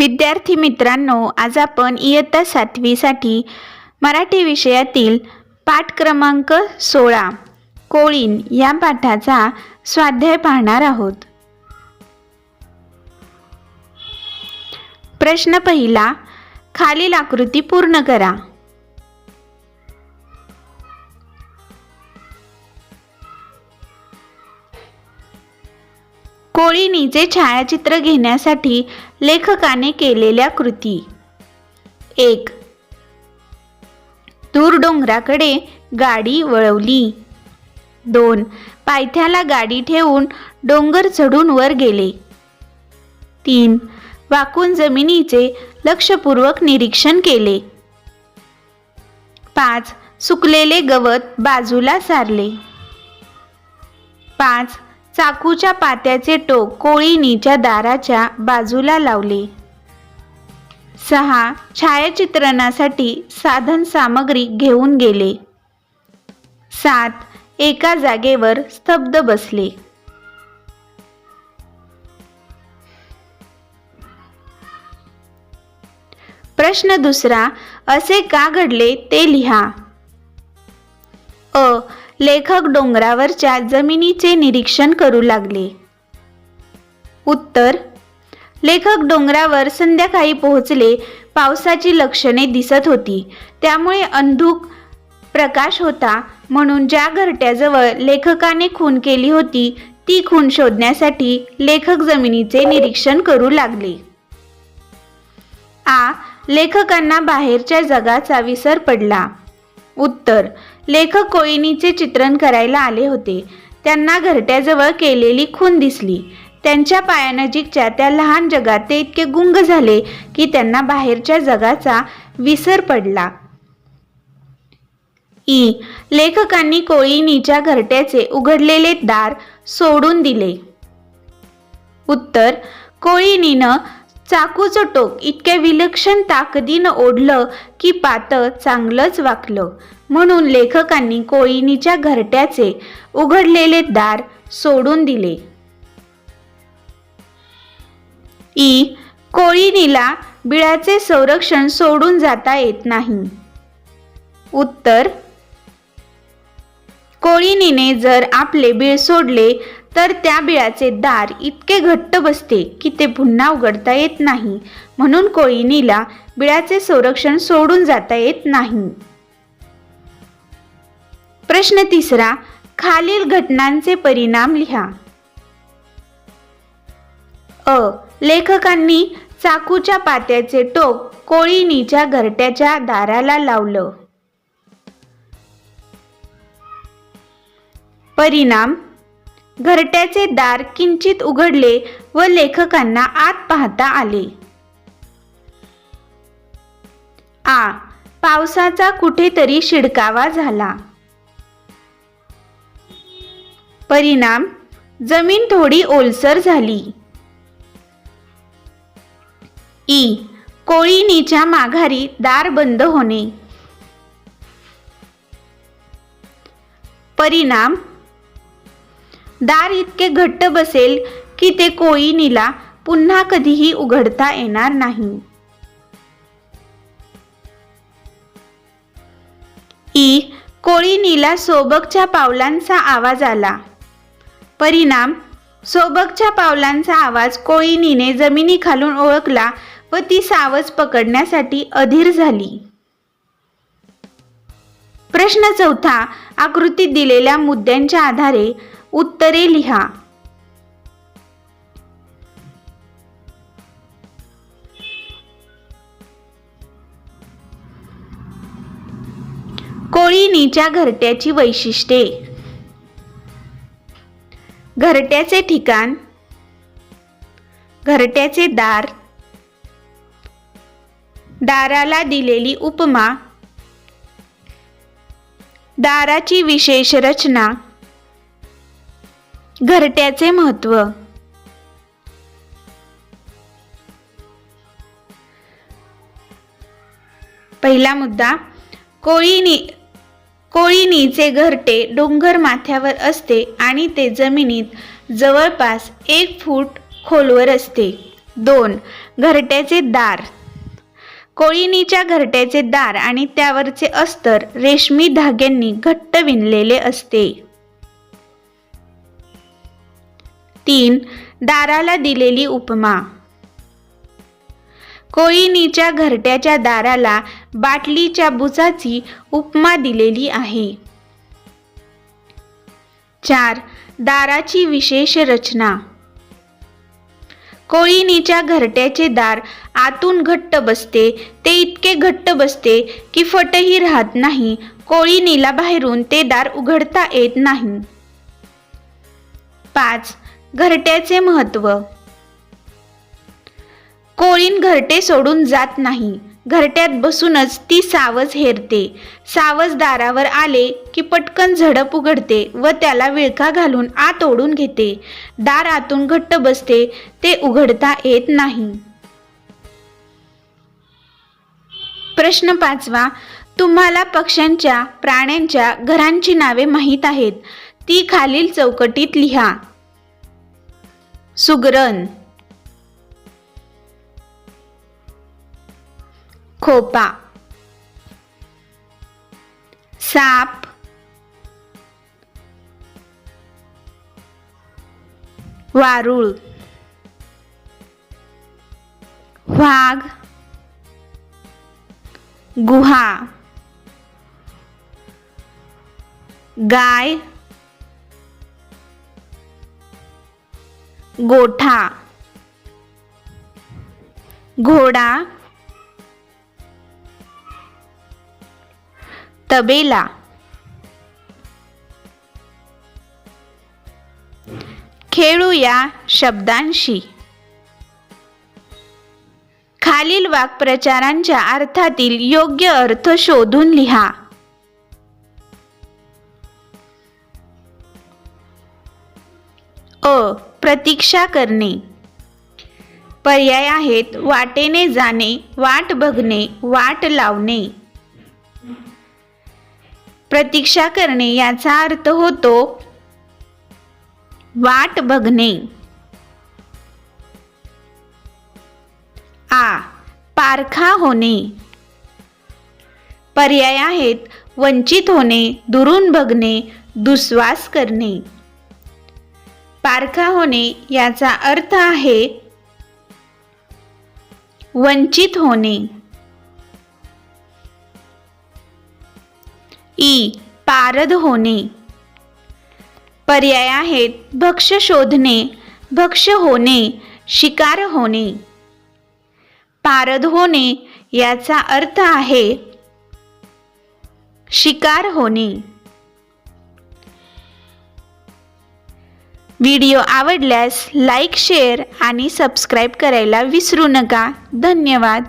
विद्यार्थी मित्रांनो आज आपण इयत्ता सातवीसाठी मराठी विषयातील पाठ क्रमांक सोळा कोळीन या पाठाचा स्वाध्याय पाहणार आहोत. प्रश्न पहिला खालील आकृती पूर्ण करा. कोळीनीचे छायाचित्र घेण्यासाठी लेखकाने केलेल्या कृती. एक. दूर डोंगराकडे गाडी वळवली. दोन. पायथ्याला गाडी ठेवून डोंगर चढून वर गेले. तीन. वाकून जमिनीचे लक्षपूर्वक निरीक्षण केले. पाच. सुकलेले गवत बाजूला सारले. पाच. चाकूच्या पात्याचे टोक कोळीनीच्या दाराच्या बाजूला लावले. सहा छायाचित्रणासाठी साधन सामग्री घेऊन गेले. सात एका जागेवर स्तब्ध बसले. प्रश्न दुसरा असे का घडले ते लिहा. अ. लेखक डोंगरावरच्या जमिनीचे निरीक्षण करू लागले. उत्तर लेखक डोंगरावर संध्याकाळी पोहोचले पावसाची लक्षणे दिसत होती. त्यामुळे अंधुक प्रकाश होता म्हणून ज्या घरट्याजवळ लेखकाने खून केली होती ती खून शोधण्यासाठी लेखक जमिनीचे निरीक्षण करू लागले. आ लेखकांना बाहेरच्या जगाचा विसर पडला. उत्तर लेखक कोळिनीचे चित्रण करायला आले होते. त्यांना घरट्याजवळ केलेली खून दिसली. त्यांच्या पायानजीकच्या त्या लहान जगात ते इतके गुंग झाले की त्यांना बाहेरच्या जगाचा विसर पडला. ई. लेखकांनी कोळीनीच्या घरट्याचे उघडलेले दार सोडून दिले. उत्तर. कोळिनीनं चाकूचं टोक इतक्या विलक्षण ताकदीनं ओढलं की पातं चांगलंच वाकलं. म्हणून लेखकांनी कोळिणीच्या घरट्याचे उघडलेले दार सोडून दिले. ई. कोळिणीला बिळाचे संरक्षण सोडून जाता येत नाही. उत्तर. कोळीनीने जर आपले बीळ सोडले तर त्या बिळाचे दार इतके घट्ट बसते की ते पुन्हा उघडता येत नाही. म्हणून कोळिणीला बिळाचे संरक्षण सोडून जाता येत नाही. प्रश्न तिसरा खालील घटनांचे परिणाम लिहा. अ. लेखकांनी चाकूच्या पात्याचे टोक कोळीनीच्या घरट्याच्या दाराला लावलं. परिणाम घरट्याचे दार किंचित उघडले व लेखकांना आत पाहता आले. आ. पावसाचा कुठेतरी शिडकावा झाला. परिणाम जमीन थोडी ओलसर झाली. ई. कोळीनीच्या माघारी दार बंद होणे. परिणाम दार इतके घट्ट बसेल की ते कोळीनीला पुन्हा कधीही उघडता येणार नाही. ई. कोळीनीला सोबकच्या पावलांचा आवाज आला. परिणाम. सोबकच्या पावलांचा आवाज कोळीनीने जमिनी खालून ओळखला व ती सावज पकडण्यासाठी अधीर झाली. प्रश्न चौथा आकृतीत दिलेल्या मुद्द्यांच्या आधारे उत्तरे लिहा. कोळिनीच्या घरट्याची वैशिष्ट्ये. घरट्याचे ठिकाण. घरट्याचे दार. दाराला दिलेली उपमा. दाराची विशेष रचना. घरट्याचे महत्त्व. पहिला मुद्दा कोळीनी कोळीनीचे घरटे डोंगर माथ्यावर असते आणि ते जमिनीत जवळपास एक फूट खोलवर असते. दोन घरट्याचे दार. कोळिणीच्या घरट्याचे दार आणि त्यावरचे अस्तर रेशमी धाग्यांनी घट्ट विणलेले असते. तीन दाराला दिलेली उपमा. कोळिणीच्या घरट्याच्या दाराला बाटलीच्या बुचाची उपमा दिलेली आहे. चार. दाराची विशेष रचना. कोळिणीच्या घरट्याचे दार आतून घट्ट बसते ते इतके घट्ट बसते की फटही राहत नाही कोळिणीला बाहेरून ते दार उघडता येत नाही. पाच. घरट्याचे महत्त्व. कोळीन घरटे सोडून जात नाही. घरट्यात बसूनच ती सावज हेरते. सावज दारावर आले की पटकन झडप उघडते व त्याला विळखा घालून आत ओढून घेते. दार आतून घट्ट बसते ते उघडता येत नाही. प्रश्न पाचवा तुम्हाला पक्ष्यांच्या प्राण्यांच्या घरांची नावे माहीत आहेत. ती खालील चौकटीत लिहा. सुगरण खोपा। साप। वारुळ वाघ। गुहा। गाय। गोठा। घोडा। तबेला. खेळूया शब्दांशी. खालील वाक्प्रचारांच्या अर्थातील योग्य अर्थ शोधून लिहा. अ. प्रतीक्षा करणे. पर्याय आहेत वाटेने जाणे वाट बघणे वाट लावणे. प्रतीक्षा करणे याचा अर्थ होतो वाट बघणे. आ. पारखा होणे. पर्याय आहेत वंचित होणे दुरून बघणे दुस्वास करणे. पारखा होणे याचा अर्थ आहे वंचित होणे. ई पारद होणे. पर्याय आहेत भक्ष शोधणे भक्ष होणे शिकार होणे. पारद होणे याचा अर्थ आहे शिकार होणे. व्हिडिओ आवडल्यास लाईक शेअर आणि सबस्क्राईब करायला विसरू नका. धन्यवाद.